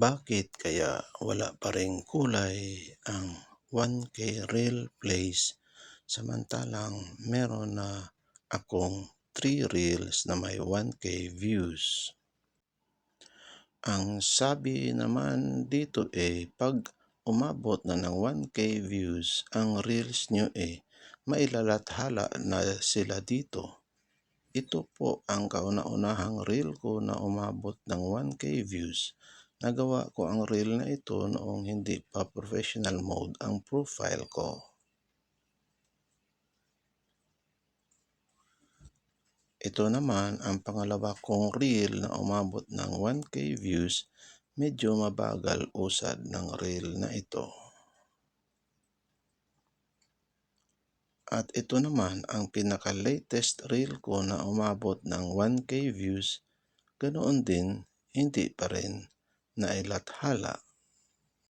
Bakit kaya wala pa ring kulay ang 1K reel plays samantalang meron na akong 3 reels na may 1K views? Ang sabi naman dito eh 'pag umabot na ng 1K views ang reels niyo eh mailalathala na sila dito. Ito po ang kauna-unahang reel ko na umabot ng 1K views. Nagawa ko ang reel na ito noong hindi pa professional mode ang profile ko. Ito naman ang pangalawa kong reel na umabot ng 1K views. Medyo mabagal usad ng reel na ito. At ito naman ang pinaka-latest reel ko na umabot ng 1K views. Ganoon din, hindi pa rin nailathala